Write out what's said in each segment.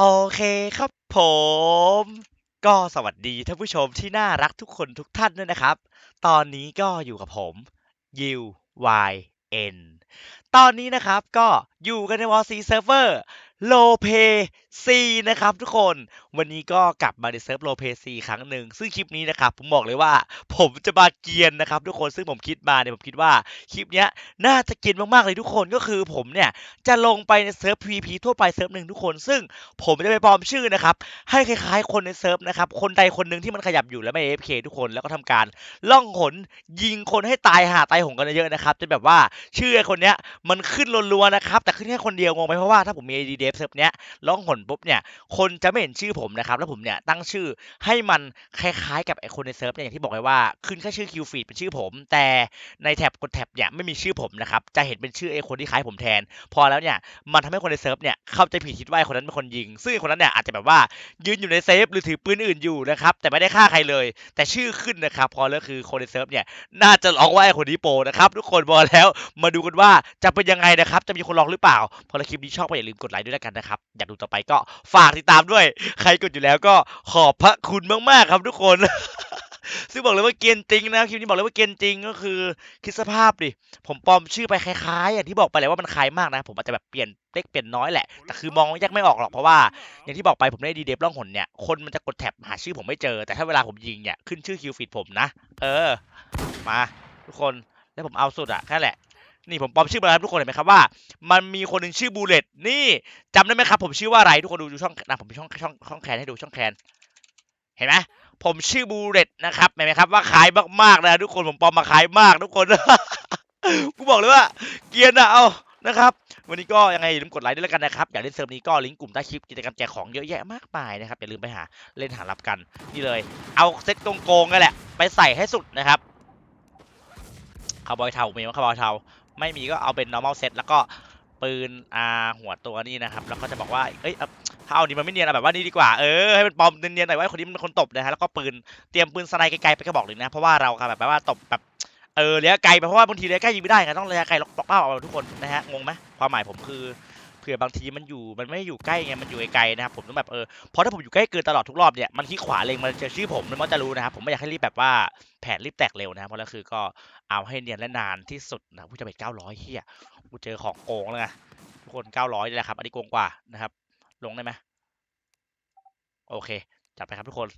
โอเคครับผม ก็สวัสดีท่านผู้ชมที่น่ารักทุกคนทุกท่านด้วยนะครับ ตอนนี้ก็อยู่กับผมยิว Y N ตอนนี้นะครับก็อยู่กันในวอ โลเพซีนะครับทุกคนวันนี้ก็กลับมาในเซิร์ฟโลเพซีครั้งหนึ่งซึ่งคลิปนี้นะครับผมบอกเลยว่า ผมจะมาเกียนนะครับ ทุกคนซึ่งผมคิดมาเนี่ยผมคิดว่าคลิปเนี้ยน่าจะเกียนมากๆเลยทุกคนก็คือผมเนี่ยจะลงไปในเซิร์ฟ PVP ทั่วไปเซิร์ฟหนึ่งทุกคน ซึ่งผมจะไปปลอมชื่อนะครับให้คล้ายๆ คนในเซิร์ฟนะครับคนใดคนหนึ่งที่มันขยับอยู่แล้วไม่ AFK ทุกคนแล้วก็ทำการล่องหนยิงคนให้ตายหาตายหงกันเยอะนะครับจะแบบว่าชื่อไอ้คนเนี้ยมันขึ้นรัวๆนะครับแต่ขึ้นแค่คนเดียวงงไหมเพราะว่าถ้าผมมี AD ฟเซิร์ฟเนี้ยล่องหนปุ๊บเนี่ยคนจะไม่เห็นชื่อผมนะครับแล้วผมเนี่ยตั้งชื่อให้มันคล้ายๆ กับไอ้คนในเซิร์ฟเนี่ยอย่างที่บอกไว้ว่าขึ้นแค่ชื่อคิวฟีดเป็นชื่อผม แต่ในแท็บกดแท็บเนี่ยไม่มีชื่อผมนะครับจะเห็นเป็นชื่อไอ้คนที่คล้ายผมแทน พอแล้วเนี่ยมันทำให้คนในเซิร์ฟเนี่ยเข้าใจผิดคิดว่าไอ้คนนั้นเป็นคนยิง ซึ่งไอ้คนนั้นเนี่ยอาจจะแบบว่ายืนอยู่ในเซฟหรือถือปืนอื่นอยู่นะครับแต่ไม่ได้ฆ่าใครเลย แต่ชื่อขึ้นนะครับพอแล้วคือคนในเซิร์ฟเนี่ยน่าจะร้องว่าไอคนนี้โปนะครับทุกคนบอแล้วมาดูกันว่าจะเป็นยังไงนะครับจะมีคนลองหรือเปล่าพอคลิปนี้ชอบก็อย่าลืมกดไลค์ด้วยแล้วกันนะครับ อยากดูต่อไปก็ฝากติดตามด้วย ใครกดอยู่แล้วก็ขอบพระคุณมากๆครับทุกคน ซึ่งบอกเลยว่าเกรียนจริงนะคลิปนี้บอกเลยว่าเกรียนจริงก็คือคิดสภาพดิผมปลอมชื่อไปคล้ายๆอย่างที่บอกไปเลยว่ามันคล้ายมากนะ ผมอาจจะแบบเปลี่ยนเล็กเปลี่ยนน้อยแหละแต่คือมองแยกไม่ออกหรอกเพราะว่า อย่างที่บอกไปผมได้ดีเดฟล่องหนเนี่ยคนมันจะกดแท็บหาชื่อผมไม่เจอ แต่ถ้าเวลาผมยิงเนี่ยขึ้นชื่อคิวฟีดผมนะ เออ มา ทุกคนแล้วผมเอาสุดอะแค่แหละ นี่ผมปลอมชื่อมาแล้วทุกคนเห็นไหมครับว่า มันมีคนหนึ่งชื่อบูเลตนี่จำได้ไหมครับ ผมชื่อว่าอะไรทุกคนดูดูช่องนะผมมีช่องช่องช่องแคนให้ดูช่องแคนเห็นไหมผมชื่อบูเลตนะครับเห็นไหมครับว่าขายมากๆนะทุกคนผมปลอมมาขายมากทุกคนกูบอกเลยว่า เกียนะเอานะครับวันนี้ก็ยังไงอย่าลืมกดไลค์ด้วยแล้วกันนะครับ อยากเล่นเซิร์ฟนี้ก็ลิงก์กลุ่มใต้คลิปกิจกรรมแจกของเยอะแยะมากมายนะครับ อย่าลืมไปหาเล่นหารับกันนี่เลย เอาเซ็ตโกงๆกันแหละ ไปใส่ให้สุดนะครับคาร์บอยเทามีไหมคาร์บอยเทา ไม่มีก็เอาเป็น normal set แล้วก็ปืนอาหัวตัวนี้นะครับ แล้วก็จะบอกว่า เอ้ยเอาถ้าเอานี้มันไม่เนียนอาแบบว่านี่ดีกว่า เออ ให้มันปลอมเนียนๆหน่อยว่าคนนี้มันคนตบนะฮะ แล้วก็ปืน เตรียมปืนสไนไกลๆไปกระบอกหนึ่งนะ เพราะว่าเราครับแบบว่าตบแบบ เออระยะไกลไปเพราะว่าบางทีระยะใกล้ยิงไม่ได้ไงต้องระยะไกลล็อกเป้าเอาทุกคนนะฮะ งงไหมความหมายผมคือ เผื่อบางทีมันอยู่มันไม่อยู่ใกล้ไงมันอยู่ไกลๆนะครับผมต้องแบบเออเพราะถ้าผมอยู่ใกล้เกินตลอดทุกรอบเนี่ยมันที่ขวาเลงมันจะชื่อผมมันจะรู้นะครับผมไม่อยากให้รีบแบบว่าแผนรีบแตกเร็วนะครับเพราะแล้วคือก็เอาให้เนียนและนานที่สุดนะผู้จะเป็นเก้าร้อยเฮียกูเจอของโกงแล้วไงทุกคนเก้าร้อยนี่แหละครับอันนี้โกงกว่านะครับ ลงได้ไหมโอเคจัดไปครับทุกคน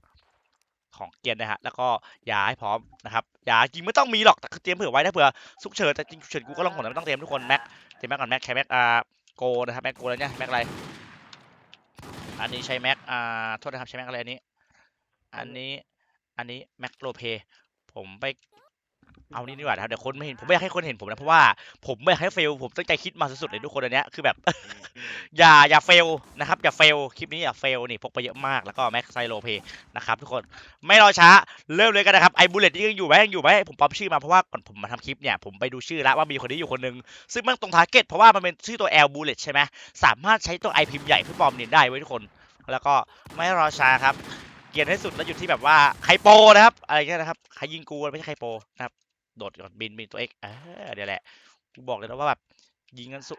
ของเกียนนะฮะ แล้วก็ยาให้พร้อมนะครับยาจริงไม่ต้องมีหรอก แต่คือเตรียมเผื่อไว้ถ้าเผื่อสุกเฉินแต่จริงฉุกเฉินกูก็ลองผลไม่ต้องเตรียมทุกคนแม็ก เตรียมแม็กก่อนแม็กใช้แม็กอ่า โกนะครับแม็กโกแล้วเนี่ยแม็กอะไรอันนี้ใช้แม็กอ่าโทษนะครับใช้แม็กอะไรอันนี้ อันนี้อันนี้แม็กโลเพผมไป เอานี่ดีกว่านะครับเดี๋ยวคนไม่เห็นผมไม่อยากให้คนเห็นผมนะเพราะว่าผมไม่อยากให้เฟลผมตั้งใจคิดมาสุดๆเลยทุกคนอันเนี้ยคือแบบ อย่าอย่าเฟลนะครับอย่าเฟลคลิปนี้อย่าเฟลนี่พกไปเยอะมากแล้วก็แม็กไซโลเพนะครับทุกคนไม่รอช้าเริ่มเลยกันนะครับไอ้บูเลตยังอยู่ไหมยังอยู่ไหมผมป๊อปชื่อมาเพราะว่าก่อนผมมาทำคลิปเนี่ยผมไปดูชื่อแล้วว่ามีคนนี้อยู่คนหนึงซึ่งมันตรงทาร์เก็ตเพราะว่ามันเป็นชื่อตัว L bullet ใช่ไหมสามารถใช้ตัวไอพิมพ์ใหญ่เพื่อปลอมเนียนได้ไว้ทุกคน แล้วก็ไม่รอช้าครับเกียนให้สุดแล้วอยู่ที่แบบว่าใครโปนะครับอะไรเงี้ยนะครับใครยิงกูไม่ใช่ใครโปนะครับ โดดก่อนบินบินตัวเอกเออเดี๋ยวแหละกูบอกเลยนะว่าแบบยิงกันสุด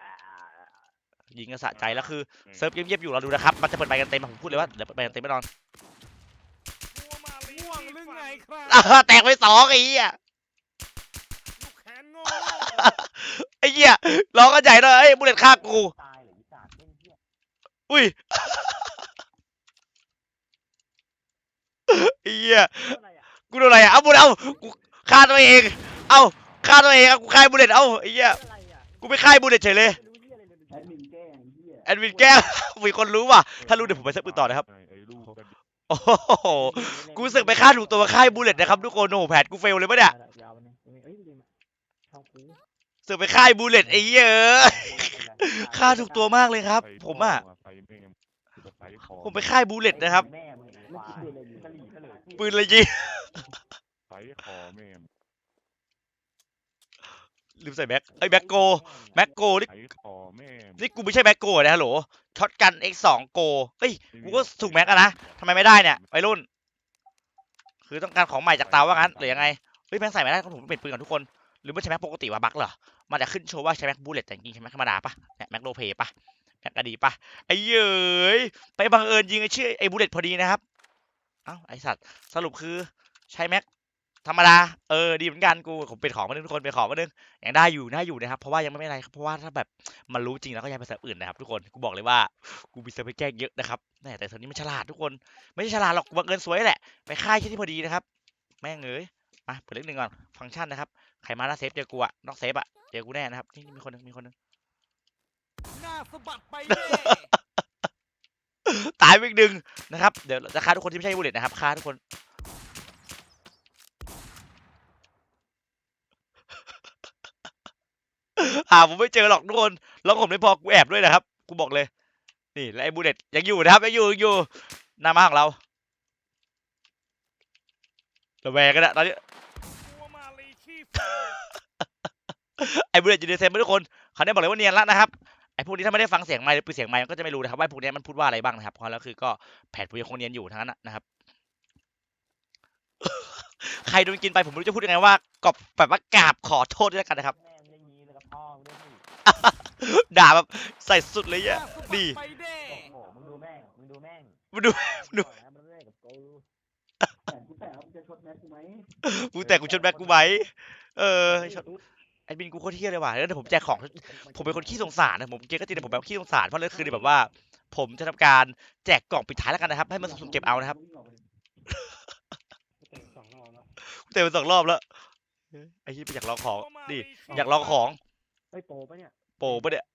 ยิงกันสะใจแล้วคือเซิร์ฟเงียบๆอยู่เราดูนะครับมันจะเปิดใบกันเต็มอะผมพูดเลยว่าเดี๋ยวเปิดใบกันเต็มแน่นอนง่วงหรือไงครับอ่าแตกไปสองไอ้เหี้ยลูกแขนโง่ไอ้เหี้ยร้องกันใหญ่เลยไอ้ยบุลเลตฆ่ากูตายเหรืออีสานเล่นเหี้ยอุ้ยไอ้เหี้ยอะไรอะกูโดนอะไรอะเอาบุลเอากู ฆ่าตัวเอง เอาฆ่าตัวเองเอากูฆ่าบุลเลตเอาไอ้เหี้ยอะไรอะกูไม่ฆ่าบุลเลตเฉยเลยไม่รู้เหี้ยอะไรเลยแอดมินแกล้งเหี้ยแอดมินแกล้งมีคนรู้ว่ะถ้ารู้เดี๋ยวผมไปเซ็ตปืนต่อนะครับไอ้ลูกกันโอ้โหกูรู้สึกไปฆ่าถูกตัวฆ่าบุลเลตนะครับทุกคนโอ้โหแผนกูเฟลเลยปะเนี่ยยาวเนี่ยเอ้ยลืมเข้ากูรู้สึกไปฆ่าบุลเลตไอ้เหี้ยเอ้ยฆ่าถูกตัวมากเลยครับ ผมอะใส่แม่งใส่คอผมไปฆ่าบุลเลตนะครับแม่มึงเมื่อกี้ปืนอะไรยิงกะหรี่กะเหรี่ปืนเลยยิงใส่คอแม่ง ลืมใส่แบ็คไอ้ยแบ็คโกแบ็คโกนี่ใส่คอแม่งนี่กูไม่ใช่แบ็คโกนะฮัลโหลช็อตกัน X2 โกเฮ้ย กูก็ถูกแม็กอะนะทำไมไม่ได้เนี่ยวัยรุ่น คือต้องการของใหม่จากเตาว่างั้นหรือยังไง เฮ้ยแม็กใส่ไม่ได้ต้องถูกเป็นปืนก่อนทุกคน หรือไม่ใช่แม็กปกติวะบั๊กเหรอ มันจะขึ้นโชว์ว่าใช้แม็กบูเลตแต่จริงๆใช้แม็กธรรมดาปะเนี่ยแม็กโลเพปะแม็กกะดีปะไอ้เย้ยไปบังเอิญยิงไอ้ชื่อไอ้บูเลตพอดีนะครับ เอ้าไอสัตว์สรุปคือใช้แม็ก ธรรมดา เออ ดีเหมือนกัน กูผมเป็นของมาหนึ่งทุกคน เป็นของมาหนึ่งยังได้อยู่ น่าอยู่นะครับ เพราะว่ายังไม่เป็นไรครับ เพราะว่าถ้าแบบมันรู้จริงแล้วก็ย้ายไปเซิร์ฟอื่นนะครับทุกคน กูบอกเลยว่า กูมีเซิร์ฟไปแกล้งเยอะนะครับแม่แต่เซิร์ฟนี้มันฉลาดทุกคน ไม่ใช่ฉลาดหรอกบังเอิญสวยแหละ ไปค่ายแค่ที่พอดีนะครับ แม่งเอ้ยมาเปิดเลขหนึ่งก่อน ฟังก์ชันนะครับ ใครมาหน้าเซฟเจอกูอะนอกเซฟอะเจอกูแน่นะครับ นี่มีคนนึงมีคนนึงหน้าสะบัดไปเด้ตายไปอีกหนึ่งนะครับ เดี๋ยวจะฆ่าทุกคนที่ไม่ใช่บูเลตนะครับฆ่าทุกคน หาผมไม่เจอหรอกทุกคนแล้วผมไม่พอกูแอบด้วยนะครับกูบอกเลย นี่และไอ้บูเลตยังอยู่นะครับยังอยู่ยังอยู่หน้ามาของเราระแวงกันนะตอนนี้ตัวมาไอ้บูเลตอยู่ในเซมทุกคนเขาได้บอกเลยว่าเนียนแล้วนะครับไอ้พวกนี้ถ้าไม่ได้ฟังเสียงไมค์หรือปิดเสียงไมค์มันก็จะไม่รู้นะครับว่าพวกนี้มันพูดว่าอะไรบ้างนะครับเพราะแล้วคือก็แผนพวกยังคงเนียนอยู่ทั้งนั้นนะนะครับใครโดนกินไปผมไม่รู้จะพูดยังไงว่ากอบแบบว่ากราบขอโทษด้วยกันนะครับ ด้วยพี่ด่าแบบใส่สุดเลยหน้าอะสะบัดดีไปเด้โอ้โหมึงดูแม่ง มึงดูแม่งมาดูดูนะมันแม่งกับกูแต่กูแต่ว่ามึงจะชดแม็กกูไหมกูแต่กูชนแบ็คกูไหมเออชนแอดมินกูโคตรเที่ยเลยว่ะแล้วเดี๋ยวผมแจกของ ผมเป็นคนขี้สงสารนะผมเกมก็จริงแต่ผมแบบขี้สงสารเพราะเลยคือแบบว่า ผมจะทำการแจกกล่องปิดท้ายแล้วกันนะครับ ให้มันสุ่มๆเก็บเอานะครับเตะไปสองรอบแล้วไอ้ที่ไปอยากลองของตัวมาดิลีชีพอยากลองของ ไอ้ยโปรปะเนี่ยโปรปะเนี่ย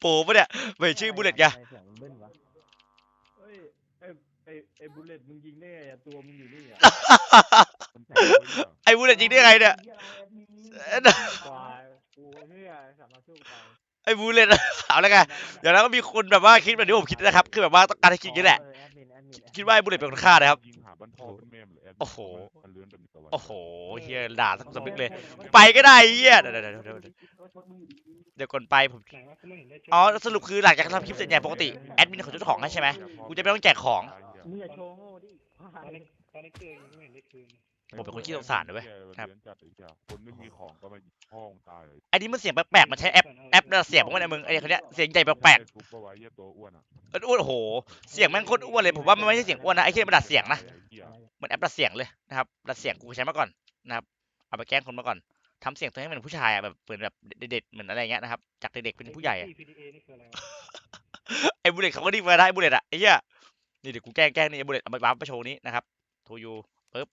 โปรปะเนี่ยไม่ชื่อบุลเลตไงทำมเสียงมันเบิ้ลวะเฮ้ยไอ้ไอ้ไอ้บุลเลตมึงยิงได้ไงอะตัวมึงอยู่นี่อะมันแผลไว้เนี่ยไอ้บุลเลตจริงได้ไงเนี่ย ควายกูเฮียสามารถสู้ไปไอ้บุลเลต เอาแล้วไงเดี๋ยวแล้วก็มีคนแบบว่าคิดแบบที่ผมคิดนะครับ คือแบบว่าต้องการให้คิดอย่างนี้แหละ เออแอดมินแอดมินแอดมินคิดว่าไอ้บุลเลตเป็นคนฆ่านะครับ ยิงหา บ้านพ่อบ้านแม่มเลยแดมินโอ้โห มันเลื่อนแบบนี้ตะวันโอ้โหเฮียด่าสักสำนึกเลย ไปก็ได้เฮียเดี๋ยวเดี๋ยวเดี๋ยวเดี๋ยวเดี๋ยวก่อนไปผมอ๋อสรุปคือหลังจากทำคลิปเสร็จเนี่ยปกติแอดมินเขาจะของให้ใช่ไหมกูจะไม่ต้องแจกของ มึงอย่าโชว์โง่ดิตอนนี้ตอนนี้คืนยังไม่เห็นได้คืน ผมเป็นคนขี้สงสารนะเว้ยครับเลี้ยงจัดไอ้เหี้ยคนไม่มีของก็มาหยิบห้องตายเลยไอ้นี่มันเสียงแปลกๆมันใช้แอปแอปเสียงของมันนะมึงไอ้คนเนี้ยเสียงใหญ่แปลกทุบเอาไว้เหี้ยตัวอ้วนอะๆเอออ้วนโอ้โหเสียงแม่งโคตรอ้วนเลยผมว่ามันไม่ใช่เสียงอ้วนนะไอ้ที่มันดัดเสียงนะ ไอ้เหี้ยเหมือนแอปดัดเสียงเลยนะครับดัดเสียงกูใช้มาก่อนนะครับเอาไปแกล้งคนมาก่อนทำเสียงตัวให้มันเป็นผู้ชายอะแบบเหมือนแบบเด็กๆเหมือนอะไรเงี้ยนะครับจากเด็กๆเป็นผู้ใหญ่อะ PDA นี่คืออะไรวะไอ้บุลเลตเขาก็ดีมาได้บุลเลตอะไอ้เหี้ยนี่เดี๋ยวกูแกล้งแกล้งนี่ไอ้บุลเลตเอาไปวาร์ปไปโชว์นี้นะครับทูยูปึ๊บ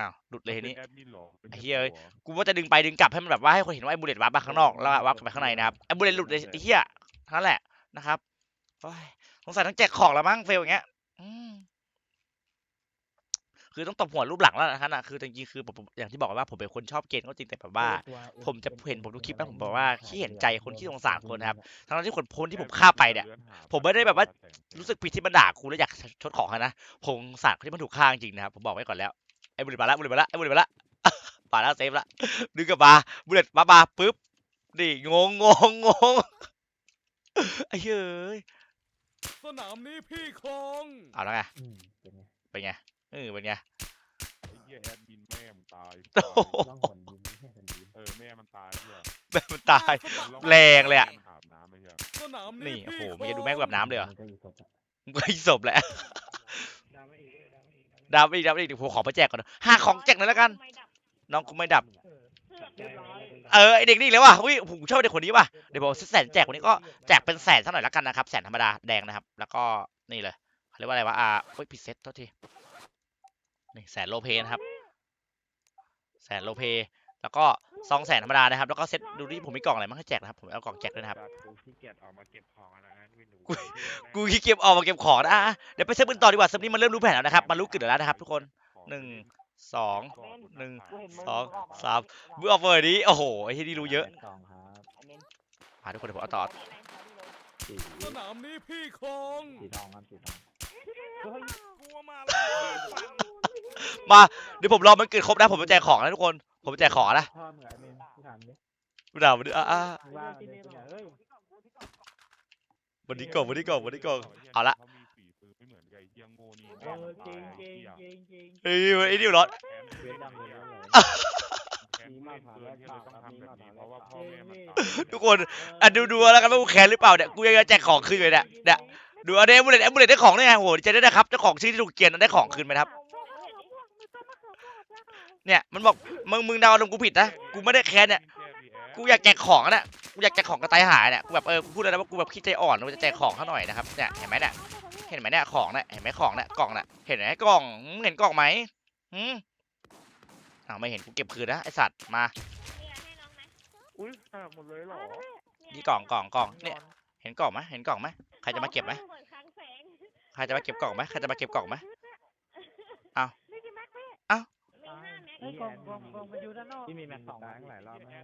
อ้าวหลุดเลยทีนี้ป็แอดมินหรอป็นไอ้เหี้ยแค่เอ้ยตัวกูว่าจะดึงไปดึงกลับให้มันแบบว่าให้คนเห็นว่าไอ้บุลเลตวาร์ปมาข้างนอกแล้ววาร์ปกลับไปข้างในนะครับไอ้บุลเลตหลุดเลยไอ้เหี้ยนั่นแหละนะครับโอ้ยสงสัยต้องแจกของแล้วมั้งเฟลอย่างเงี้ยอืมคือต้องตบหัวรูปหลังแล้วนะครับนะคือจริงๆคือผมผมอย่างที่บอกว่าผมเป็นคนชอบเกมก็จริงแต่แบบว่า ผมจะเห็นผมดูคลิปแล้วผมบอกว่าขี้เห็นใจคนขี้สงสารคนนะครับ ทั้งๆที่คนพ้นที่ผมฆ่าไปเนี่ย ผมไม่ได้แบบว่า รู้สึกผิดที่มันด่ากูแล้วอยากชดของอะนะผมสงสารคนที่มันถูกฆ่าจริงๆนะครับผมบอกไว้ก่อนแล้วไอ้บุลเลตมาละบุลเลตมาละไอ้บุลเลตมาละมาแล้วเซฟละดึงกลับมาบุลเลตมามาปุ๊บนี่งงงงงงไอ้เฮ้ยสนามนี้พี่ครองเอาแล้วไงอืมเป็นไงเป็นไงเออเป็นไงไอ้เหี้ยแอดมินแม่มึงตายโอ้โหต้องผลดินไม่ใช่ผลดินเออแม่มันตายเหี้ยแบบมันตายหน้สะบัดแรงเลยอะมันอาบน้ำไอ้เหี้ยสนามนี่นี้โอ้โหพี่มึงจะดูแม่งแบบน้ำเลยเหรอมันก็อยู่ศพอะมึงก็อีศพแหละ ดาวไม่อีกเลย ดาวไม่อีกดาวไม่อีกดาวอีกดาวอีกเดี๋ยวผมขอไปแจกก่อนนะหาของแจกหน่อยแล้วกัน น้องกูไม่ดับเออใจมันไม่ได้เออไอเด็กนี่อีกแล้วว่ะอุ้ยผมชอบเด็กคนนี้ว่ะเดี๋ยวผมแสนแจกคนนี้ก็แจกเป็นแสนสักหน่อยแล้วกันนะครับแสนธรรมดาแดงนะครับ แล้วก็นี่เลยเขาเรียกว่าอะไรวะอ่าเฮ้ยพิเศษโทษทีนี่แสนโลเพนะครับ แสนโลเพแล้วก็ ซองแสนธรรมดานะครับ แล้วก็เซตดูดิผมมีกล่องอะไรมาให้แจกนะครับ ผมเอากล่องแจกด้วยนะครับจัดกูขี้เกียจออกมาเก็บของแล้วนะไม่รู้กูกูขี้เกียจออกมาเก็บของนะอะเดี๋ยวไปเซฟกันต่อดีกว่าเซฟนี้มันเริ่มรู้แผนแล้วนะครับ มันรู้กึ่แล้วนะครับ ทุกคนหนึ่งสองหนึ่งสองสามมึงออกเปิดนี้โอ้โหไอ้ที่นี่รู้เยอะสองครับมาทุกคนเดี๋ยวผมเอาต่อสีสนามนี้พี่ครองสีทองครับสีทองกลัวมาลีชีพมาเดี๋ยวผมรอมันเกิดครบนะผมจะแจกของนะทุกคน ผมจะแจกของนะพ่อมึงอะเมนกูถามดิดูดาวมาดูอะอะมึงว่าเมนกูเนี่ยเฮ้ยวันนี้ก่อนวันนี้ก่อนวันนี้ก่อนเอาละเขามีฝีมือไม่เหมือนกับไอ้เหี้ยโง่นี่เออจริงจริงจริงจริงเฮ้ยไอ้นี่ร้อนเว้นดำเลยเลยแค้นเล่นเกินที่เลยต้องทำแบบนี้เพราะว่าพ่อแม่มันตายทุกคนอะดูดูแล้วกันว่ากูแค้นหรือเปล่าเนี่ยกูยังจะแจกของคืนเลยเนี่ยเนี่ยดูเอาเดมบุเลตเอมบุเลตได้ของได้ไงโหดีใจด้วยนะครับเจ้าของชื่อที่ถูกเกลียนได้ของคืนไหมครับ เนี่ยมันบอกมึงมึงเดาอารมณ์กูผิดนะกูไม่ได้แค้นเนี่ยกูอยากแจกของอะเนี่ยกูอยากแจกของกระต่ายหายเนี่ยกูแบบเออกูพูดเลยนะว่ากูแบบขี้ใจอ่อนกูจะแจกของเขาหน่อยนะครับเนี่ยเห็นไหมเนี่ยเห็นไหมเนี่ยของเนี่ยเห็นไหมของเนี่ยกล่องเนี่ยเห็นไหมกล่องมึงเห็นกล่องไหมหืมอ้าวไม่เห็นกูเก็บคืนนะไอสัตว์มาอุ้ยหักหมดเลยเหรอนี่กล่องกล่องกล่องเนี่ยเห็นกล่องไหมเห็นกล่องไหมใครจะมาเก็บไหมใครจะมาเก็บกล่องไหมใครจะมาเก็บกล่องไหมไอ้ กองกองกองมาอยู่ด้านนอกที่มีแม็กสองล้างหลายรอบนะ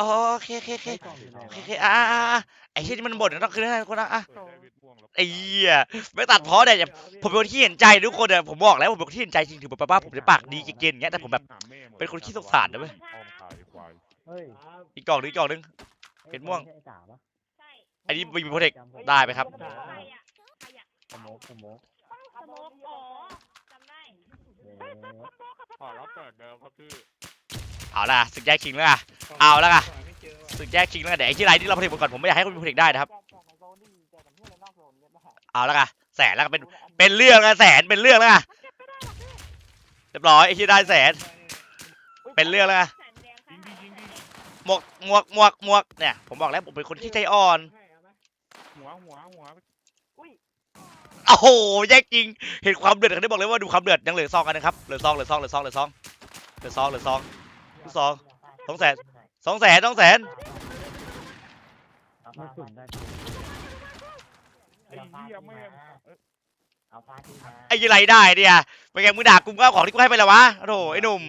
อ๋อโอเคโอเคโอเคกองอยู่ไหนโอเคโอเคอ่าอ่าอ่าไอ้เชี่ยนี่มันบ่นนะต้องคืนให้ทุกคนนะอะเปิดได้วิทม่วงแล้วไอ้เหี้ยไม่ตัดเพราะเนี่ยอย่าผมเป็นคนที่เห็นใจทุกคนอะผมบอกแล้วผมเป็นคนที่เห็นใจจริงถึงแบบว่าผมจะปากดีเก่งๆอย่างเงี้ยแต่ผมแบบหาแม่หมดเป็นคนขี้สงสารนะเว้ยอ้อมขายควายเฮ้ยอีกกล่องนึงอีกกล่องนึงเป็นม่วงไอ้จ๋าปะอันนี้มีโปรเทคได้ไหมครับ สโมกสโมกสโมกอ๋อจำได้เอ๊ะ ขอรับเปิดเดิมครับพี่เอาละศึกแยกชิงแล้วอะ เอาแล้วอะศึกแยกชิงแล้วอะเดี๋ยวไอ้ที่ไรที่เราโปรเทคก่อนผมไม่อยากให้คนมีโปรเทคได้นะครับ เอาแล้วกันแสนแล้วก็เป็นเป็นเรื่องแล้วแสนเป็นเรื่องแล้วอะเรียบร้อยไอ้ที่ได้แสนเป็นเรื่องแล้วอะแสนแดงยิงดิยิงดิหมวกหมวกหมวกหมวกเนี่ยผมบอกแล้วผมเป็นคนที่ใจอ่อน หัวหัวหัว โอ้โหแยกจริง เห็นความเดือดกันได้บอกเลยว่าดูความเดือดยังเหลือซองกันนะครับ เหลือซอง เหลือซอง เหลือซอง เหลือซอง เหลือซอง เหลือซองลูกซองสองแสนสองแสนสองแสนไม่สุ่มได้ไอ้เหี้ยแม่ง เอ้ยเอาพาที่มาไอ้ยี่ไรได้เนี่ยเป็นไงมึงด่ากูก็เอาของที่กูให้ไปแล้ววะโธ่ไอ้หนุ่ม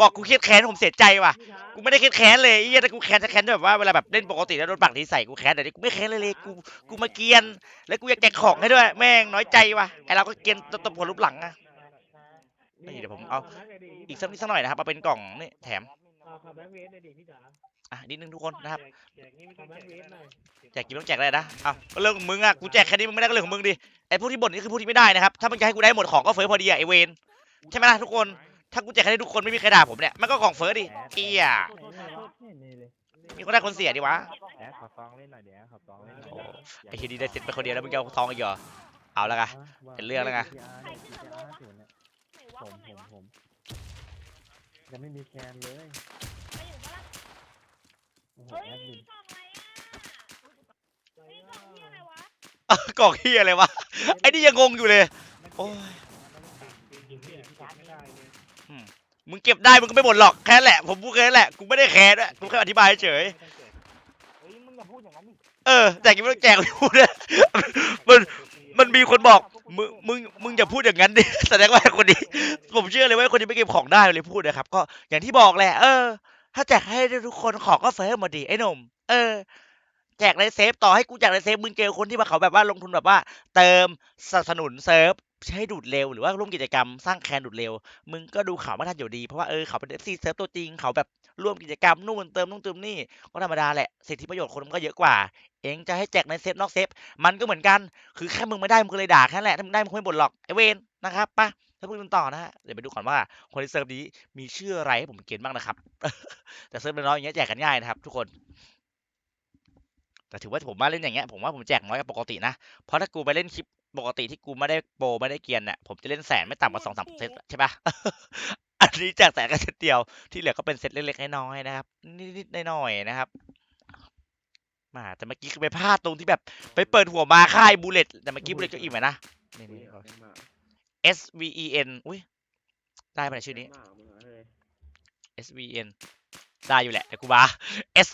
บอกกูเครียดแค้นผมเสียใจว่ะกูไม่ได้เครียดแค้นเลยไอ้เหี้ยแต่กูแค้นจะแค้นแบบว่าเวลาแบบเล่นปกติแล้วโดนปากทีใส่กูแค้นแต่นี่กูไม่แค้นเลยเลยกูกูมาเกรียน แล้วกูอยากแจกของให้ด้วย แม่งน้อยใจว่ะไอเราก็เกรียนตบๆหัวรูปหลังอะนี่เดี๋ยวผมเอาอีกสักนิดสักหน่อยนะครับเอาเป็นกล่องนี่แถม ขับแบ็คเวสเลยดิพี่จ๋าอะนิดนึงทุกคนนะครับขับแบ็คเวสหน่อยแจกกี่ต้องแจกได้นะอ้าวเรื่องของมึงอะกูแจกแค่นี้มึงไม่ได้ก็เรื่องของมึงดิไอ้พวกที่บ่นนี่คือพวกที่ไม่ได้นะครับถ้ามึงจะให้กูได้หมดของก็เฟิร์สพอดีอะไอเวนใช่ไหมล่ะทุกคนถ้ากูแจกแค่นี้ทุกคนไม่มีใครด่าผมเนี่ยมันก็ของเฟิร์สดิเอียนี่นี่เลยมีคนได้คนเสียดิวะแอดขอซองเล่นหน่อยเดี๋ยวขอซองเล่นหน่อยโอ้ไอ้ทีดีได้เสร็จไปคนเดียวแล้วมึงจะเอาซองอีกเหรอเอาละกันเป็นเรื่องแล้วไงไหนวะผมคนไหนผมวะผมยังไม่มีแคนเลยไปอยู่ปะล่ะ โอ้โหเฮ้ยแอดมินกล่องอะไรอะนี่กล่องที่อะไรวะกล่องเฮียอะไรวะ ไอ้นี่ยังงงอยู่เลย โอ้ย มึงเก็บได้มึงก็ไม่บ่นหรอกแค่นั้นแหละ ผมพูดแค่นั้นแหละ กูไม่ได้แคร์ด้วย กูแค่อธิบายเฉย เฮ้ยมึงอย่าพูดอย่างนั้นดิเออแจกยังไม่ต้องแจกไม่พูดเลยมัน มันมีคนบอก มึง มึง มึงอย่าพูดอย่างนั้นดิ แสดงว่าคนนี้ ผมเชื่อเลยว่าคนนี้ไม่เก็บของได้เลยพูดนะครับ ก็อย่างที่บอกแหละ เออ ถ้าแจกให้ทุกคนของก็เฟร์มหมดดิไอ้หนุ่มเออ แจกในเซฟต่อให้กูแจกในเซฟมึงเจอคนที่มาเขาแบบว่าลงทุนแบบว่า เติมสนับสนุนเซิร์ฟใช้ดูดเร็วหรือว่าร่วมกิจกรรมสร้างแคนดูดเร็ว มึงก็ดูเขาไม่ทันอยู่ดี เพราะว่าเออเขาเป็นเอฟซีเซิร์ฟตัวจริงเขาแบบร่วมกิจกรรมนู่นเติมนู่นเติมนี่ก็ธรรมดาแหละสิทธิประโยชน์คนมันก็เยอะกว่า เองจะให้แจกในเซฟนอกเซฟมันก็เหมือนกัน คือแค่มึงไม่ได้มึงก็เลยด่าแค่นั้นแหละถ้ามึงได้มึงไม่บ่นหรอกไอเวนนะครับปะ ถ้าพูดกันต่อนะฮะเดี๋ยวไปดูก่อนว่าคนที่เซิร์ฟนี้มีชื่ออะไรให้ผมเกณฑ์บ้างนะครับ แต่เซิร์ฟน้อยๆอย่างเงี้ยแจกกันง่ายนะครับ ทุกคน แต่ถือว่าผมมาเล่นอย่างเงี้ยผมว่าผมแจกน้อยกว่าปกตินะเพราะถ้ากูไปเล่นคลิปปกติที่กูไม่ได้โปรไม่ได้เกียนเนี่ยผมจะเล่นแสนไม่ต่ำกว่าสองสามเซตใช่ปะอันนี้แจกแสนแค่เซตเดียวที่เหลือก็เป็นเซตเล็กๆน้อยๆนะครับนิดๆหน่อยๆนะครับมาแต่เมื่อกี้คือไปพลาดตรงที่แบบ ไปเปิดหัวมาค่ายบูเลตแต่เมื่อกี้บูเลตก็อิ่มอะนะนี่นี่ S V E N อุ้ยได้ไหมชื่อนี้ S V N ได้อยู่แหละแต่กูบา S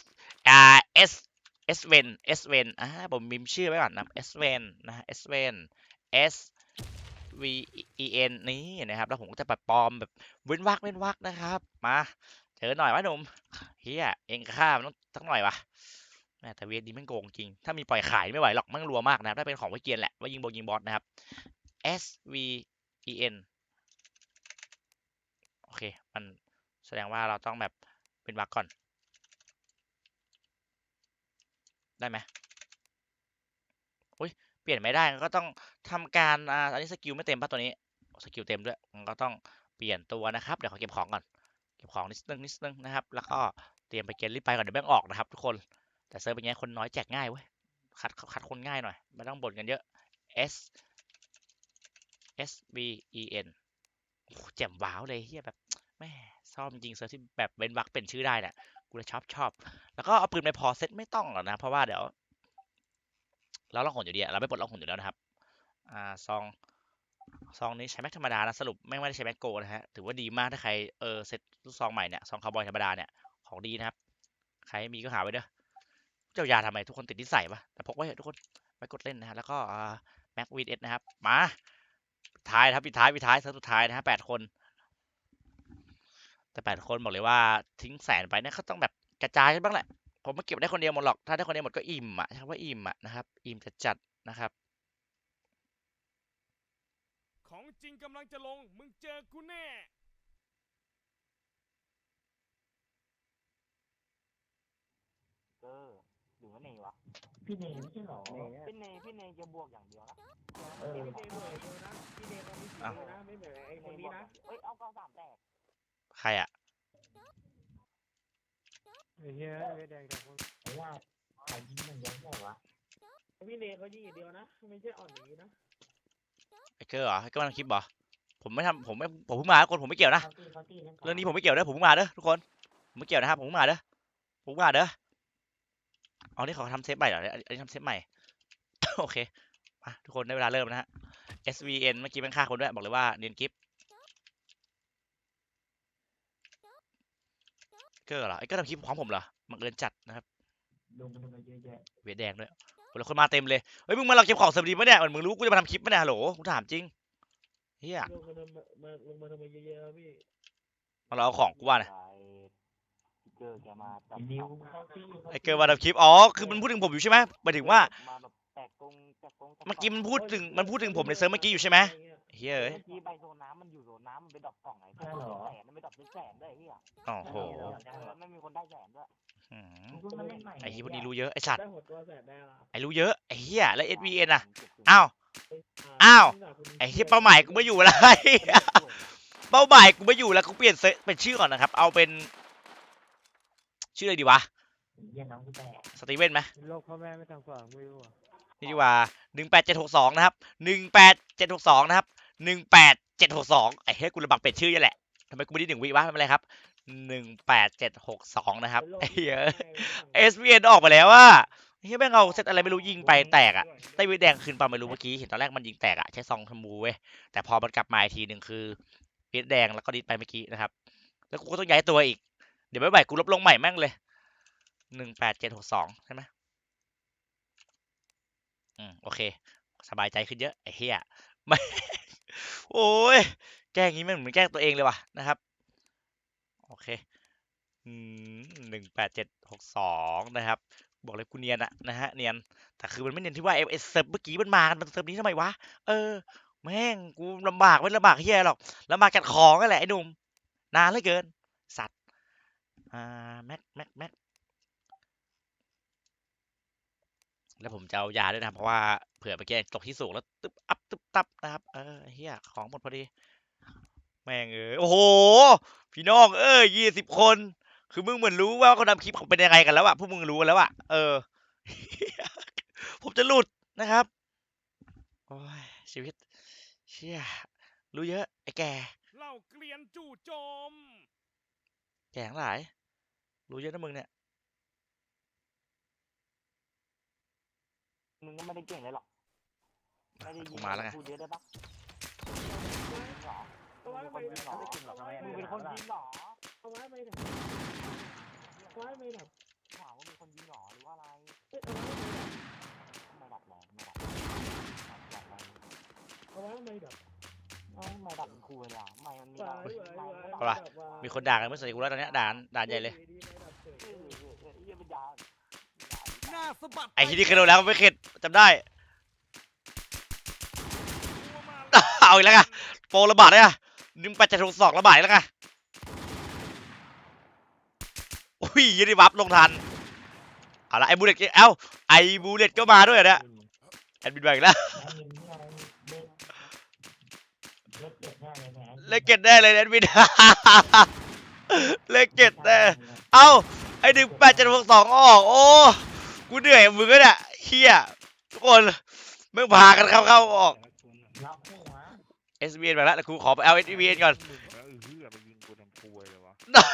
อ่า S S Ven S Ven อ่าผมมิมชื่อไว้ก่อนนะ S Ven นะฮะ S Ven S V E N นี่นะครับ แล้วผมก็จะแบบปลอมแบบเว้นวักเว้นวักนะครับ มาเจอหน่อยวะหนุ่มเฮียเองฆ่ามันต้องสักหน่อยวะแม่แต่เวทดีแม่งโกงจริง ถ้ามีปล่อยขายไม่ไหวหรอกแม่งรัวมากนะครับถ้าเป็นของไวเกียนแหละว่ายิงบอลยิงบอสนะครับ S V E N โอเค มันแสดงว่าเราต้องแบบเป็นวักก่อน ได้ไหมอุ้ยเปลี่ยนไม่ได้ก็ต้องทำการอ่าอันนี้สกิลไม่เต็มป่ะตัวนี้สกิลเต็มด้วยมันก็ต้องเปลี่ยนตัวนะครับเดี๋ยวขอเก็บของก่อนเก็บของนิดนึงนิดนึงนะครับ แล้วก็เตรียมไปเกณฑ์รีบไปก่อนเดี๋ยวแม่งออกนะครับ ทุกคนแต่เซิร์ฟเป็นไงคนน้อยแจกง่ายเว้ยคัดคัดคนง่ายหน่อยไม่ต้องบ่นกันเยอะ S S B E N โอ้โหแจ่มว้าวเลยเฮียแบบแม่ชอบจริงเซิร์ที่แบบเว้นวรรคเป็นชื่อได้เนี่ยกูเลยชอบชอบ แล้วก็เอาปืนไปพอเซ็ตไม่ต้องหรอกนะ เพราะว่าเดี๋ยวเราล่องหนอยู่ดีเราไม่ปลดล่องหนอยู่แล้วนะครับ อ่าซองซองนี้ใช้แม็กธรรมดานะสรุปไม่ไม่ได้ใช้แม็กโกนะฮะถือว่าดีมากถ้าใครเออเซ็ตลูกซองใหม่เนี่ยซองคาร์บอยธรรมดาเนี่ยของดีนะครับ ใครมีก็หาไว้เด้อเจ้ายาทำไมทุกคนติดนิสัยปะแต่พกไว้เถอะทุกคนไว้กดเล่นนะฮะแล้วก็แม็กวีดเอสนะครับ มา ท้ายครับปิดท้ายปิดท้ายเซตสุดท้ายนะฮะแปดคน แต่แปดคนบอกเลยว่าทิ้งแสนไปเนี่ยเขาต้องแบบกระจายกันบ้างแหละ ผมไม่เก็บได้คนเดียวหมดหรอก ถ้าได้คนเดียวหมดก็อิ่มอะใช่ว่าอิ่มอะนะครับ อิ่มจะจัดนะครับ ของจริงกำลังจะลง มึงเจอกูแน่ เออหรือ ว่าเนยวะ พี่เนยไม่ใช่หรอพี่เนพี่เนจะบวกอย่างเดียวนะเออพี่เนยด้วยเดียวนะพี่เนยเขามีสีอ้าวเลยนะไม่เหมือนไอ้คนเนนี้บวกนะเอ้ยเอาเก้าสามแตกใครอะไอ้เหี้ยไม่แดงแต่คนไอ้ว่าใครยิงมันยังไงวะพี่เนยเขายิงอย่างเดียวนะไม่ใช่อ่อนอย่างนี้นะไอ้เกอร์เหรอไอ้เกอร์มาทำคลิปเหรอผมไม่ทำผมไม่ผมเพิ่งมาทุกคนผมไม่เกี่ยวนะเขาตีเขาตีนั่นก่เรื่องนี้ผมไม่เกี่ยวเด้อผมเพิ่งมาเด้อทุกคนผมไม่เกี่ยวนะครับผมเพิ่งมาเด้อผมเพิ่งมาเด้อ เอานี่เขาทำเซฟใหม่เหรออันนี้อันนี้ทำเซฟใหม่ โอเคมาทุกคนได้เวลาเริ่มนะฮะ SVN เมื่อกี้แม่งฆ่าคนด้วย บอกเลยว่าเนียนกิฟเกอร์เหรอไอ้เกอร์ทำคลิปพร้อมผมเหรอบังเอิญจัดนะครับลงมันมาเยอะแยะเวทแดงด้วยโอ้แล้วคนมาเต็มเลย เฮ้ยมึงมาเราเก็บของเสริมดีปะเนี่ยเหมือนมึงรู้กูจะมาทำคลิปปะเนี่ยฮัลโหลกูถามจริงเฮียลงมาทำไมมาลงมาทำไมเยอะๆพี่มาเราเอาของกูว่านะพี่ เกอร์แกมาจับไอ้นิวเขาตีขาไอ้เกอร์มาทำคลิป อ๋อ คือมันพูดถึงผมอยู่ใช่ไหมหมายถึงว่า มาแบบแตกตรงแตกตรงเมื่อกี้มันพูดถึง มันพูดถึงผมในเซิร์ฟเมื่อกี้อยู่ใช่ไหมเฮ้ยเอ้ยเมื่อกี้ใบโซนน้ำมันอยู่โซนน้ำมันไปดรอปกล่องไหนแสนมันไปดรอปเป็นแสนด้วยไอ้เฮียโอ้โหแล้วไม่มีคนได้แสนด้วยอืมมึงเพิ่งมาเล่นใหม่ไอ้เฮียพวกนี้รู้เยอะ ไอ้สัตว์ ได้หดตัวแสนได้ละไอ้รู้เยอะ ไอ้เฮียแล้ว SVN อะเก็บคืนอ้าว อ้าว ไอ้เฮียเป้าหมายกูไม่อยู่แล้วเป้าหมายกูไม่อยู่แล้วกูเปลี่ยนเซเป็นชื่อก่อนนะครับ เอาเป็น ชื่ออะไรดีวะเยี่ยน้องกูแต่สตีเวนไหมโลกพ่อแม่ไม่ทำฝังไม่รู้อะนี่ดีกว่าหนึ่งแปดเจ็ดหกสองนะครับหนึ่งแปดเจ็ดหกสองนะครับหนึ่งแปดเจ็ดหกสองไอ้เฮ้ยกูระบักเป็ดชื่อยันแหละทำไมกูไม่ได้หนึ่งวิวะไม่เป็นไรครับหนึ่งแปดเจ็ดหกสองนะครับไอ้เหี้ยเอสวีเอ็นออกมาแล้วว่าไอ้เฮ้ยแม่งเอาเซตอะไรไม่รู้ยิงไปแตกอะได้วิแดงคืนไปไม่รู้เมื่อกี้เห็นตอนแรกมันยิงแตกอะใช้ซองทมูเว้ยแต่พอมันกลับมาอีกทีหนึ่งคือวิแดงแล้วก็ดิสไปเมื่อกี้นะครับ แล้วกูก็ต้องย้ายตัวอีกเดี๋ยวไม่ไหวกูลบลงใหม่แม่งเลยหนึ่งแปดเจ็ดหกสองใช่ไหมอืมโอเค สบายใจขึ้นเยอะไอ้เหี้ยไม่โอ้ยแกล้งี้มันเหมือนแกล้งตัวเองเลยว่ะนะครับ โอเคหนึ่งแปดเจ็ดหกสองนะครับ บอกเลยกูเนียนอะนะฮะเนียน แต่คือมันไม่เนียนที่ว่าเอเซิร์ฟเมื่อกี้มันมากันมันเซิร์ฟนี้ทำไมวะ เออ แม่งกูลำบากไม่ลำบากเฮียหรอกลำบากจัดของนั่นแหละไอ้หนุ่มนานเหลือเกิน สัตว์ อ่าแม็กแม็กแม็กแล้วผมจะเอายาด้วยนะครับเพราะว่าเผื่อไปแก้ตกที่สูงแล้วตึ๊บอัพตึ๊บตับนะครับเออเฮียของหมดพอดี แม่งเออโอ้โห พี่น้องเอ้ยยี่สิบคน คือมึงเหมือนรู้ว่าเขาทำคลิปเขาเป็นยังไงกันแล้วอะพวกมึงรู้กันแล้วอะเออ ผมจะหลุดนะครับโอ้ยชีวิต เชี่ยรู้เยอะ ไอ้แกเหล่าเกลียนจู่โจม แกทั้งหลาย รู้เยอะนะมึงเนี่ย มึงก็ไม่ได้เก่งเลยหรอกไม่ได้ยิกูมาแล้วไง พูดเยอะได้ปะเหรอเอาไว้มึงไม่เป็นคนได้ยิงเหรอเอาไว้มึงไม่เป็นได้คนยิงเหรอเอาไว้ไม่ได้เอาไว้ไม่ได้ถามว่าเป็นคนยิงเหรอหรือว่าอะไรเอ้ยเอาไว้ไม่ได้ไม่ดับแรงไม่ดับดับแรงเอาไว้ไม่ได้เอ้าไม่ดับครูเลยอะไม่มันมีไว้ดับไว้ไม่ไว้ไม่ดับเอาล่ะมีคนด่ากันเมื่อสักครู่แล้วตอนเนี้ยด่าด่าใหญ่เลยดีๆไม่ดับเฉยเออเออเออเยี่ยมยาวหน้าสะบัดไอ้ที่นี่เคยโดนแล้วไม่เข็ดจำได้ตัวมาเอาอีกแล้วไงโปรระบาดเลยอะหนึ่งแปดเจ็ดหกสองระบาดอีกแล้วไงอุ้ยยืนดีบัฟลงทันเอาละไอ้บูเลตเอ้าไอ้บูเลตก็มาด้วยเหรอเนี่ยแอดมินมาอีกแล้วแล้วยิงที่อะไรเล่น เล่นเจ็บแน่เลยแหมเล่นเก็ตได้เลยแอดมิน เลขเจ็ดแน่เอ้าไอ้หนึ่งแปดเจ็ดหกสองออก โอ้ กูเหนื่อยกับมึงแล้วเนี่ยเฮียทุกคนมึงพากันเข้าเข้าออกรับหัว S V N มาแล้วแล้วกูขอไปเอา S V N ก่อนแล้วเออเฮือไปยิงกูทำป่วยเลยวะ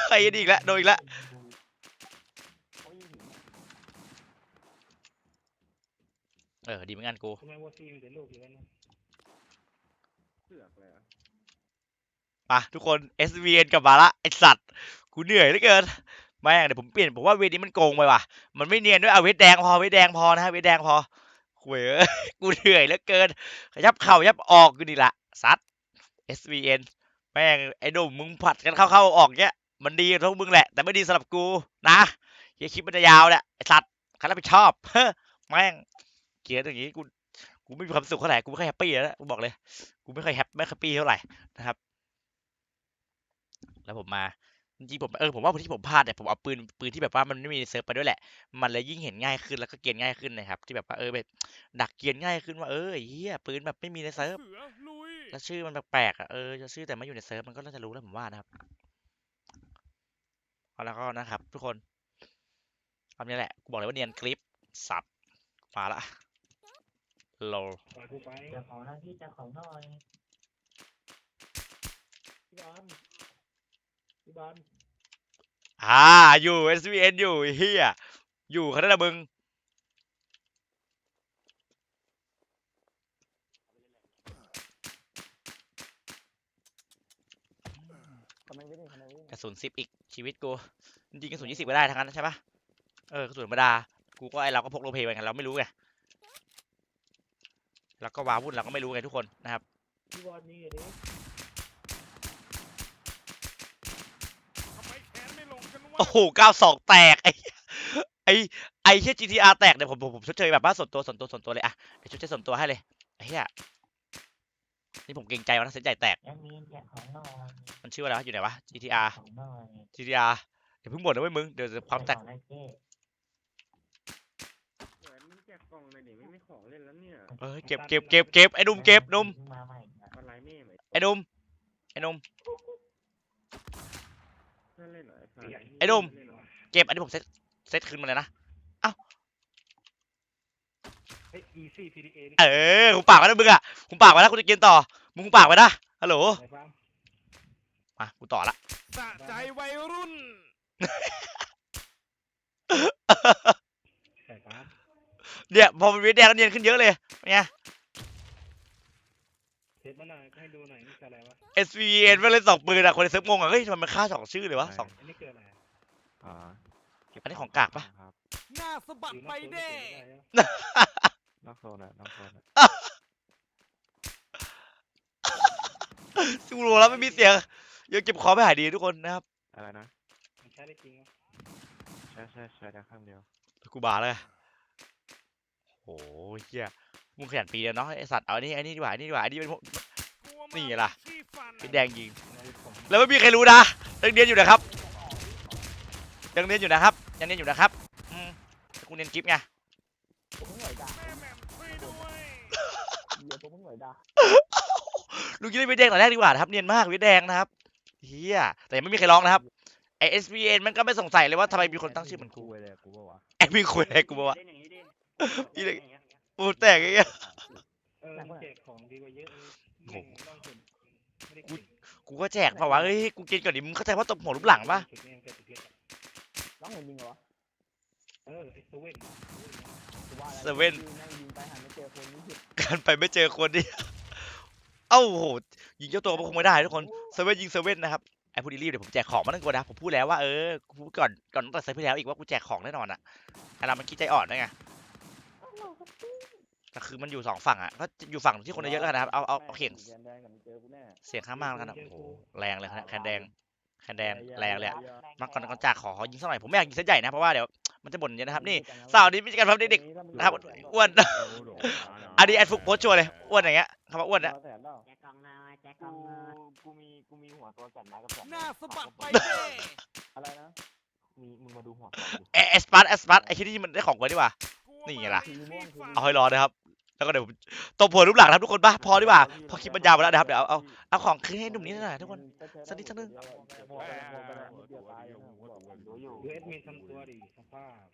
ไอ้นี่อีกแล้วโดนอีกแล้วเออดีเหมือนกันกูทำไมวอซีมีแต่ลูกอยู่แล้วนะเสือกเลยอะ มาทุกคน S V N กลับมาละไอสัตว์กูเหนื่อยเหลือเกินแม่งเดี๋ยวผมเปลี่ยนผมว่าเวทนี้มันโกงไปว่ะมันไม่เนียนด้วยเอาเวทแดงพอเวทแดงพอนะฮะเวทแดงพอคุยเอ้ยกูเหนื่อยเหลือเกินขยับเข่ายับออกกูนี่ละซัด S V N แม่งไอ้หนุ่มมึงผัดกันเข้าเข้าออกเนี้ยมันดีกับพวกมึงแหละ แต่ไม่ดีสำหรับกูนะเฮียคลิปมันจะยาวแหละไอสัตว์ใครรับผิดชอบแม่งเกียดอย่างงี้กูกูไม่มีความสุขเท่าไหร่กูไม่ค่อยแฮปปี้แล้วนะกูบอกเลย กูไม่ค่อยแฮปไม่แฮปปี้เท่าไหร่นะครับ แล้วผมมาจริงๆผมเออผมว่าที่ผมพลาดเนี่ยผมเอาปืนปืนที่แบบว่ามันไม่มีในเซิร์ฟไปด้วยแหละ มันเลยยิ่งเห็นง่ายขึ้นแล้วก็เกรียนง่ายขึ้นนะครับ ที่แบบว่าเออแบบดักเกรียนง่ายขึ้นว่าเออไอ้เฮียปืนแบบไม่มีในเซิร์ฟเสือลุยแล้วชื่อมันแปลกๆอะเออจะชื่อแต่ไม่อยู่ในเซิร์ฟมันก็น่าจะรู้แล้วผมว่านะครับเอาแล้วก็นะครับ ทุกคนทำนี้แหละกูบอกเลยว่าเนียนคลิปสัตว์มาละโลปล่อยกูไปจะของหน้าที่จะของหน่อย พี่บอลพี่บอลอ่าอยู่ SVN อยู่ไอ้เฮียอยู่เขาได้ละมึงกำลังวิ่งกำลังวิ่งกระสุนสิบอีกชีวิตกูจริงๆกระสุนยี่สิบก็ได้ทั้งนั้นใช่ปะเออกระสุนธรรมดากูก็ไอเราก็พกโลเพย์ไปกันเราไม่รู้ไงแล้วก็วาวุ่นเราก็ไม่รู้ไงทุกคนนะครับพี่บอลนี่ดิ ทำไมแขนไม่ลงกันวะ โอ้โหเก้าสองแตก ไอ้ไอ้ไอ้เชี่ย GTR แตกเนี่ยผมผมผมชดเชยแบบว่าส่วนตัวส่วนตัวส่วนตัวเลยอะเดี๋ยวชดเชยส่วนตัวให้เลยไอ้เหี้ยนี่ผมเกรงใจมันนะเส้นใหญ่แตก ยังมีแจกของหน่อยมันชื่ออะไรวะอยู่ไหนวะ GTR ของหน่อย GTR เดี๋ยวเพิ่งหมดนะเว้ยมึงเดี๋ยวจะความแตก ของได้เจ๊แหวนมึงแจกกล่องเลยดิไม่ไม่ของเล่นแล้วเนี่ยเออเก็บเก็บเก็บเก็บไอ้หนุ่มเก็บหนุ่มมาใหม่นะอะไรแม่ไหมไอ้หนุ่มไอ้หนุ่ม เพื่อนเล่นเหรอ ไอ้สัตว์ไอ้หนุ่มเล่นเหรอเก็บอันนี้ผมเซตเซตคืนมาเลยนะเฮ้ย easy PDA นี่เออผมปากไว้นะมึงอะผมปากไว้นะกูจะกินต่อมึงปากไว้นะฮัลโหลไหนฟังมากูต่อละสะใจวัยรุ่นใส่ฟ้าเนี่ยพอมันเวทแดงแล้วเนียนขึ้นเยอะเลยเป็นไงเทปมาหน่อยให้ดูหน่อยนี่คืออะไรวะ SVN ไม่เล่นสองปืนอะคนในเซิร์ฟงงอะเฮ้ยทำไมมันฆ่าสองชื่อเลยวะสอง อันนี้คืออะไรอ่าอันนี้ของกากปะ ครับหน้าสะบัดอยู่นไปอกโซนเด้ไม่เก็บได้อะนอกโซนอะนอกโซนอะสู้รู้แล้วไม่มีเสียงยังเก็บคอไม่หายดีทุกคนนะครับอะไรนะมันใช้ได้จริงวะใช่ใช่ใช่ได้ข้างเดียวกูบาเลยโอ้ยเฮียมึงขยันปีแล้วเนาะไอสัตว์เอาอันนี้อันนี้ดีกว่าอันนี้ดีกว่าอันนี้เป็นพวกกลัว นี่มาไงล่ะขี้ฟันเวทแดงยิง แล้วไม่มีใครรู้นะยังเนียนอยู่นะครับยังเนียนอยู่นะครับยังเนียนอยู่นะครับอืมแต่กูเนียนกิฟไงผมเพิ่งหน่อยด่าแม่แหม่มช่วยด้วยเดี๋ยวผมเพิ่งหน่อยด่าลูกยิงเล่นเวทแดงหน่อยแรกดีกว่านะครับเนียนมากเวทแดงนะครับเฮียแต่ยังไม่มีใครร้องนะครับไอ SVN มันก็ไม่สงสัยเลยว่าทำไมมีคนตั้งชื่อเหมือนกูเลยกูบอกว่าไอมีคุยอะไรกูบอกว่าเล่นอย่างนี้ดิอีเด็กโอ้แตกไอ้เงี้ยเออมึงแจกของดีกว่าเยอะเลย โอ้โหแม่งต้องเห็นไม่ได้กินกูก็แจกเปล่าวะเฮ้ยกูกินก่อนดิมึงเข้าใจว่าตบหัวรูปหลังปะเก็บแม่งแกะติดเพชรอะน้องเห็นยิงเหรอวะเออไอ้เซเว่นกูว่าแล้วเซเว่นยิงแม่งยิงไปหาไม่เจอคนนี่ผิดกันไปไม่เจอคนดิเอ้าโหยิงเจ้าตัวก็คงไม่ได้ทุกคนเซเว่นยิงเซเว่นนะครับไอพูดรีบเดี๋ยวผมแจกของมาตั้งกว่านะผมพูดแล้วว่าเออกูพูดก่อนก่อนตั้งแต่เซฟที่แล้วอีกว่ากูแจกของแน่นอนอะไอเรามันคิดใจอ่อนด้วยไง แต่คือมันอยู่สองฝั่งอะก็อยู่ฝั่งที่คนเยอะๆแล้วกันนะครับเอาเอาเอาเข่งแดงแดงกับมึงเจอกูแน่เสียงข้างมากแล้วกันนะโอ้โหแรงเลยครับแคนแดงแคนแดงแรงเลยอะมาก่อนก่อนจากขอขอยิงสักหน่อยผมไม่อยากยิงเส้นใหญ่นะเพราะว่าเดี๋ยวมันจะบ่นเยอะนะครับนี่เสาร์นี้มีการพับเด็กๆนะครับอ้วนอันนี้แอดฟุกโพสต์ชัวร์เลยอ้วนอย่างเงี้ยคำว่าอ้วนเนี่ยแสนเปล่าแจกกล่องหน่อยแจกกล่องหน่อยกูมีกูมีหัวตัวจัดไม้กับจัดหน้าสะบัดไปเด้อะไรนะมีมึงมาดูหัวตัวดิเอเอสปัสเอสปัสไอที่นี่มันได้ของไว้ดีกว่ากลัว นี่ไงล่ะมาขี้ฟันเอาให้รอนะครับ แล้วก็เดี๋ยวผมตบหัวรูปหลังนะครับทุกคนป่ะพอดีกว่า พอคลิปมันยาวไปแล้วนะครับ เดี๋ยวเอา เอาเอาของคืนให้หนุ่มนี้หน่อยทุกคน สักนิดสักนิดดูอยู่เวทมีทำตัวดิสภาพ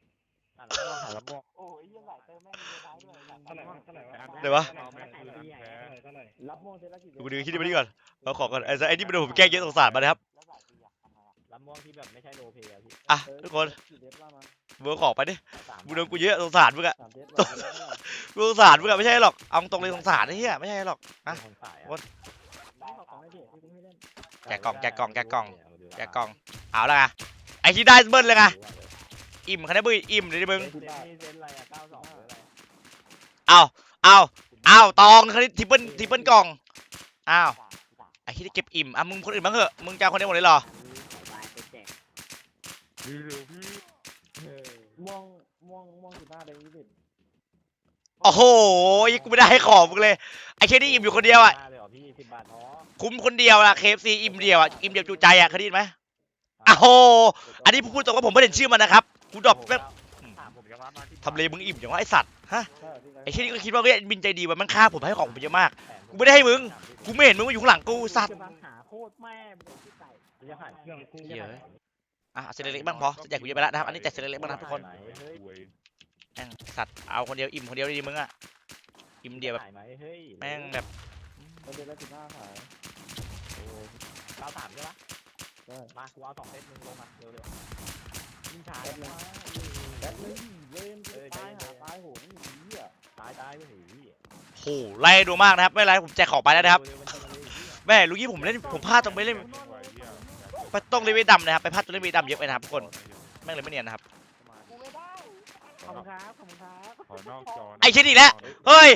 อะแล้วก็หาลำบากโอ้ยยังไงเติมแม่งมีท้ายด้วยเท่าไหร่วะเท่าไหร่วะเดี๋ยววะ เท่าไหร่เท่าไหร่รับโมงเสร็จแล้วกี่ดูดูคลิปนี้ก่อนเอาของก่อนไอ้ไอ้นี่มันโดนผมแกล้งเยอะสงสารมานะครับแล้วสายปีอะทำไงอะลำม่วงที่แบบไม่ใช่โรลเพลย์อะพี่อะทุกคน กี่เดฟล่ามา มึงเอาของไปดิสามมึงโดนกูเยอะสงสารมึงอะสามเดฟมึงสงสารมึงอะไม่ใช่หรอกเอาตรงเลยสงสารไอ้เหี้ยไม่ใช่หรอก อะคนสายอะวนได้ขคอรังบให้ดิที่กูให้เล่นแกะกล่องแกะกล่องแกะกล่องแกะกล่องเอาละไงไอ้ที่ได้เบิ้ลเลยไงอิ่มคันนี้บึ้ยอิ่มเลยดิมึงเซนนี่เซนอะไรอะเก้าสองหรืออะไรเอาเอาเอาตองคันนี้ทิปเปิลทิปเปิลกล่องอ้าวไอ้ที่ได้เก็บอิ่มอะมึงคนอื่นบ้างเหอะมึงจะเอาคนเดียวหมดเลยเหรอ เร็วๆพี่ ม่วงม่วงม่วงสิบห้าเดฟยี่สิบโอ้โหกูไม่ได้ให้ของมึงเลย ไอ้แค่นี้อิ่มอยู่คนเดียวอะ เลยเหรอพี่สิบบาทอ๋อคุ้มคนเดียวอะเคฟซีอิ่มเดียวอะอิ่มเดียวจูใจอะเคยได้ยินไหมอ้าวโห อันนี้พูดตรงว่าผมไม่เห็นชื่อมันนะครับ กูดรอปแม่งถามผมจะรับมาที่ทำเลมึงอิ่มอย่างว่าไอสัตว์ ฮะ ใช่พี่ไอ้เช่นนี้ก็คิดว่าเฮ้ยบินใจดีว่ะมันฆ่าผมให้ของผมเยอะมาก กูไม่ได้ให้มึง กูไม่เห็นมึงมาอยู่ข้างหลังกูสัตว์ จะมาหาโคตรแม่มึงที่ใส่จะหาเครื่องกูเหี้ยเอ้ยอะเอาเซเล็กๆบ้างพอแจกกูเยอะไปแล้วนะครับอันนี้แจกเซเล็กๆบ้างนะทุกคนป่วยแม่งสัตว์เอาคนเดียวอิ่มคนเดียวดีมึงอะอิ่มเดียวแบบขายไหมเฮ้ยแม่งแบบมันเดือนละสิบห้าขายเก้าสามใช่ปะใช่มากูเอาสองเซตมึงลงมาเร็วๆยิงชายแป๊บนึงแป๊บนึงเล่นตายหาตายโหมึงหนีอะตายตายไปหนีโหไล่ดูมากนะครับไม่เป็นไรผมแจกของไปแล้วนะครับแม่ลูกยี่ผมเล่นผมพลาดตรงไปเล่นไหวเหี้ยไป ต้องเลเวลดำนะครับไปพลาดตรงเลเวลดำเยอะไปนะครับทุกคนแม่งเลยไม่เนียนนะครับขอบคุณครับขอบคุณครับขอนอกจอนะไอ้เช่นอีกแล้ว เฮ้ย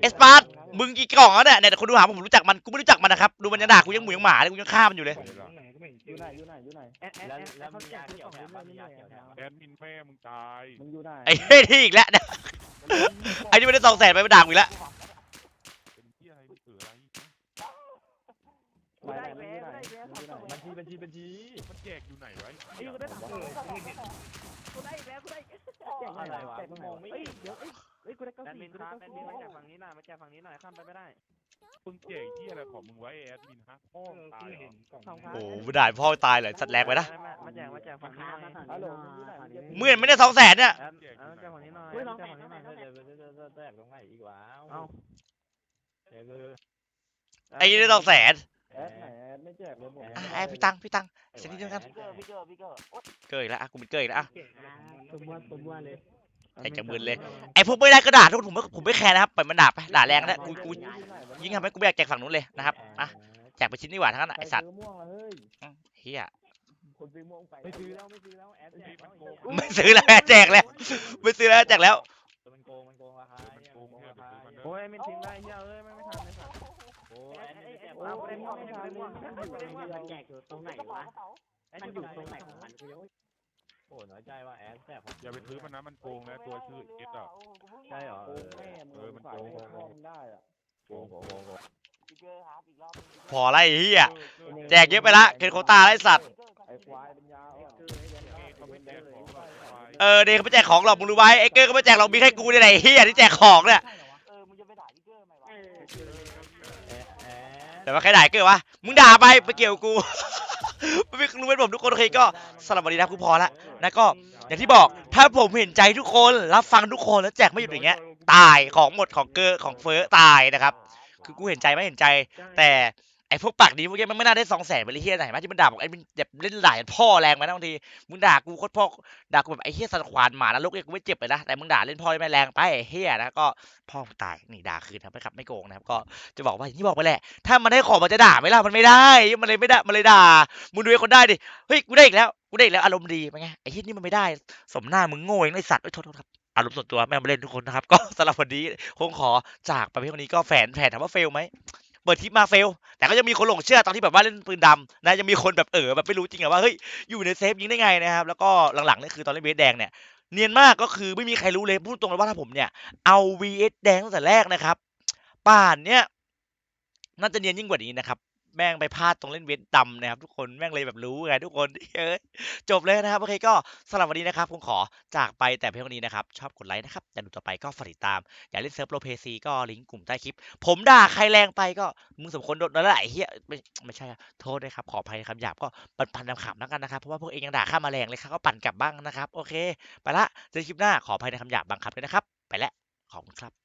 เอสปาร์ต มึงกี่กล่องแล้วเนี่ยเนี่ยคนดูหาผมรู้จักมันกูไม่รู้จักมันนะครับดูมันยังด่ากูยังหมูยังหมาเลยกูยังฆ่ามันอยู่เลยอยู่ไหนอยู่ไหนอยู่ไหนแอดแอดแล้วแอดแล้วเขามีแจยากซื้อเกี่ขยวองแถเล่มนมีเรื่ยาอยเกี่ยวแถมแอดมินแม่มึงตายมึงอยู่ไหนไอ้เฮ้ยนี่อีกแล้วเนี่ยไอ้นี่ไม่ได้สองแสนไปมาด่ากูอีกแล้ว เป็นที่อะไรมึงเอออะไร ไปไหนมึงอยู่ไหนมึงอยู่ไหนบัญชีบัญชีบัญชีมันแจกอยู่ไหนวะไอ้ยูก็ได้สามคนกูได้อีกแล้วกูได้แจกอะไรวะแจกมองไม่เดี๋ยวเอ้ยกูได้เก้าแอดมิสี่นกูคได้รับเก้าแอดสี่มินมาจากฝั่งนี้หน่อยมาจากฝั่งนี้หน่อยข้ามไปไม่ได้มึงแจกที่อะไรของมึงไว้แอดมินฮะพ่อมึงตายเหรอสองพันโอ้โหด่าพ่อตายเลยสัตว์แรงไปนะมาแจกมาแจกฝั่งนี้หน่อยฮัลโหลมึงอยู่ไหนเมื่อไม่ได้สองแสนเนี่ยแอดแอดแจกฝั่งนี้หน่อยแจกฝั่งนี้หน่อยเดี๋ยวเดี๋ยวเดี๋ยวแจกตรงไหนอีกวะเอ้าเดี๋ยวไอ้นี่ได้สองแสน แอดไหนแอดไม่แจกเลยผมอะไอ้พี่ตังพี่ตังเซ็นนี่ด้วยกันพี่เกอร์พี่เกอร์พี่เกอร์เกยอีกแล้วอะกูเป็นเกยอีกแล้วอะสมว่าสมว่าเลยไอ้จะมึนเลยไอ้พวกไม่ได้ก็ด่าทุกคนผมไม่ผมไม่แคร์นะครับปล่อยมันด่าไปด่าแรงนะกูกูยิ่งทำให้กูไม่อยากแจกฝั่งนู้นเลยนะครับอะแจกไปชิ้นดีกว่าทั้งนั้นอะไอ้สัตว์ซื้อม่วงละเฮ้ยอืมเฮียคนซื้อม่วงไปไม่ซื้อแล้วไม่ซื้อแล้วแอดแจกไม่ซื้อแล้วแจกแล้วไม่ซื้อแล้วแจกแล้วมันโกงมันโกงราคามันโกงแค่ไปซื้อมันเด้อโอ้ยไม่ทิ้งได้เยอะเลยไม่ไม่ทันไม่ทัน โอ้ยแอดแจกโอ้เอาไปยม่ม่ววงงไม่ทาทันนม่ม่ววงงมันแจกอยู่ตรงไหนวะมันอยู่ตรงไหนของมันกูยังโอ้น้อยใจว่าแอดแจกอย่าไปซื้อมันนะมันโกงนะตัวชื่อเอสอะใช่เหรอโกงแม่มึงฝากให้พ่อมึงได้อะโกงโกงโกงโกงพี่เกอร์ครับอีกรอบพอไล่เฮียแจกเยอะไปละเกินโควต้าไล่สัตว์ไอ้ควายเป็นยาอ่อนเขาไม่แจกของหรอกควายเออเด็กเขาไม่แจกของหรอกมึงรู้ไว้ไอ้เกอร์ก็ไม่แจกหรอกมีแค่กูเนี่ยแหละไอ้เฮียที่แจกของเนี่ย แต่ว่าใครด่าไอ้เกอร์วะมึงด่าไปไปเกี่ยวกูไม่รู้เป็นผมทุกคนโอเคก็สำหรับวันนี้นะกูพอละนะก็อย่างที่บอกถ้าผมเห็นใจทุกคนรับฟังทุกคนแล้วแจกไม่หยุดอย่างเงี้ย ตายของหมดของเกอร์ของเฟ้อตายนะครับ คือกูเห็นใจไม่เห็นใจแต่ อ้พวกปากดีพวกนี้มันไม่น่าได้สองแสนไปเลยเฮียไหนมาที่มันด่าบอกไอ้มันแบบเล่นด่ายพ่อแรงมานะบางทีมึงด่ากูโคตรพ่อด่ากูแบบไอ้เฮียสันควานหมาแล้วลูกเอ้ยกูไม่เจ็บเลยนะแต่มึงด่าเล่นพ่อไม่แรงไปไอ้เฮียนะก็พ่อมึงตายนี่ด่าคืนนะครับไม่โกงนะครับก็จะบอกว่าอย่างที่บอกไปแหละ ถ้ามันให้ของมันจะด่าไหมล่ะมันไม่ได้มันเลยไม่ได้มันเลยด่ามึงดูไอ้คนได้ดิเฮ้ยกูได้อีกแล้วกูได้อีกแล้วอารมณ์ดีเป็นไงไอ้เฮียนี่มันไม่ได้สมหน้ามึงโง่เองไอ้สัตว์เอ้โทษครับอารมณ์ส่วนตัวแม่มาเล่นทุกคนนะครับ ก็สำหรับวันนี้คงขอจากไปเพียงเท่านี้ก็แฝนแผนถามว่าเฟลไหม เปิดทิปมาเฟล แต่ก็ยังมีคนหลงเชื่อตอนที่แบบว่าเล่นปืนดำนะยังมีคนแบบเออแบบไม่รู้จริงอะว่าเฮ้ยอยู่ในเซฟยิงได้ไงนะครับแล้วก็หลังๆนี่คือตอนเล่นเบสแดงเนี่ยเนียนมากก็คือไม่มีใครรู้เลยพูดตรงเลยว่าถ้าผมเนี่ยเอา VS แดงตั้งแต่แรกนะครับ ป่านเนี่ยน่าจะเนียนยิ่งกว่านี้นะครับ แม่งไปพลาดตรงเล่นเวทดำนะครับทุกคนแม่งเลยแบบรู้ไงทุกคนเอ้ยจบเลยนะครับโอเคก็สำหรับวันนี้นะครับผมขอจากไปแต่เพียงเท่านี้นะครับชอบกดไลค์นะครับอย่ากดูต่อไปก็ฝากติดตาม อย่าเล่นเซิร์ฟโรเพซีก็ลิงก์กลุ่มใต้คลิป ผมด่าใครแรงไปก็มึงสมควรโดนแล้วแหละเหี้ยไม่ไม่ใช่โทษด้วยครับขออภัยครับหยาบก็ปันปันๆขำแล้วกันนะครับเพราะว่าพวกเองยังด่าข้ามาแรงเลยครับก็ปั่นกลับบ้างนะครับโอเค ไปละเจอกันคลิปหน้าขออภัยในคำหยาบบางคำด้วยนะครับ ไปแล้วขอบคุณครับ